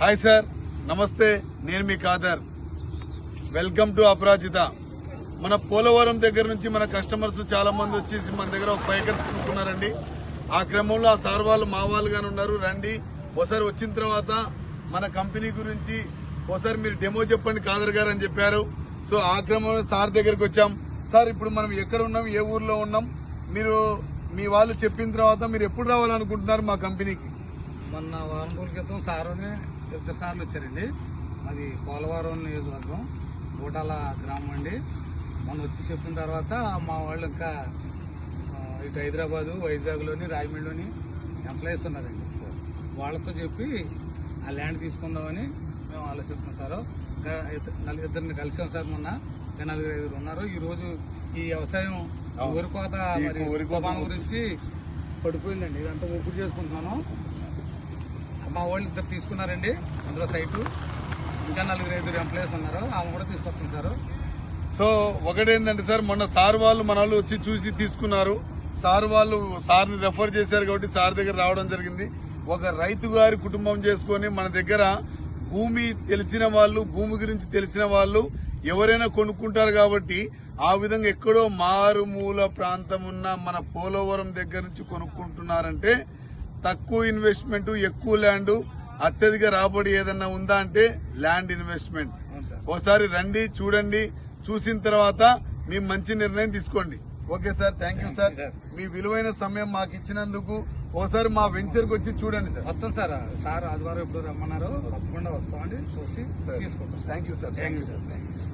Hi sir నమస్తే నేను మీ కాదర్ వెల్కమ్ టు అపరాజిత మన పోలవరం దగ్గర నుంచి మన కస్టమర్స్ చాలా మంది వచ్చేసి మన దగ్గర ఒక ఫైవ్ ఎకర్స్ కొనుక్కున్నారండి ఆ క్రమంలో ఆ సార్ వాళ్ళు మా వాళ్ళుగానే ఉన్నారు. రండి. ఒకసారి వచ్చిన తర్వాత మన కంపెనీ గురించి ఒకసారి మీరు డెమో చెప్పండి కాదర్ గారు అని చెప్పారు. సో ఆ క్రమంలో సార్ దగ్గరికి వచ్చాం. సార్ ఇప్పుడు మనం ఎక్కడ ఉన్నాం? ఏ ఊర్లో ఉన్నాం? మీరు మీ వాళ్ళు చెప్పిన తర్వాత మీరు ఎప్పుడు రావాలనుకుంటున్నారు మా కంపెనీకి మొన్న వారం రోజుల క్రితం సారుని ఇద్దరు సార్లు వచ్చారండి. అది పోలవరం నియోజకవర్గం బూటాల గ్రామం అండి. మొన్న వచ్చి చెప్పిన తర్వాత మా వాళ్ళు ఇంకా ఇటు హైదరాబాదు వైజాగ్లోని రాజమండ్రిలోని ఎంప్లాయీస్ ఉన్నారండి. వాళ్ళతో చెప్పి ఆ ల్యాండ్ తీసుకుందామని మేము ఆలోచిస్తున్నాం సార్. ఇద్దరిని కలిసాం సార్ మొన్న. నలుగురు ఐదుగురు ఉన్నారు. ఈ రోజు ఈ వ్యవసాయం అవును. వరి కోత ఈ మరి గురించి పడిపోయిందండి. ఇదంతా ఒప్పుడు చేసుకుంటున్నాను. మా వాళ్ళు ఇద్దరు తీసుకున్నారండి అందులో సైటు. ఇంకా నలుగురు ఐదుగురు ఎంప్లాయీస్ ఉన్నారు. ఆమె కూడా తీసుకొస్తాం సార్. సో ఒకటేంటంటే సార్ మొన్న సార్ వాళ్ళు మన వాళ్ళు వచ్చి చూసి తీసుకున్నారు. సార్ వాళ్ళు సార్ని రెఫర్ చేశారు కాబట్టి సార్ దగ్గర రావడం జరిగింది. ఒక రైతు గారి కుటుంబం చేసుకొని మన దగ్గర భూమి తెలిసిన వాళ్ళు భూమి గురించి తెలిసిన వాళ్ళు ఎవరైనా కొనుక్కుంటారు కాబట్టి ఆ విధంగా ఎక్కడో మారుమూల ప్రాంతం ఉన్న మన పోలవరం దగ్గర నుంచి కొనుక్కుంటున్నారంటే తక్కువ ఇన్వెస్ట్మెంట్ ఎక్కువ ల్యాండ్ అత్యధిక రాబడి ఏదన్నా ఉందా అంటే ల్యాండ్ ఇన్వెస్ట్మెంట్ ఒకసారి రండి చూడండి చూసిన తర్వాత మీ మంచి నిర్ణయం తీసుకోండి. Okay sir thank you sir. మీ విలువైన సమయం మాకు ఇచ్చినందుకు ఒకసారి మా వెంచర్కి వచ్చి చూడండి సార్. మొత్తం సార్ సార్ ఆదివారం ఎప్పుడు రమ్మన్నారు తప్పకుండా వస్తామండి చూసి. తీసుకుంటాం. Thank you sir thank you sir thank you sir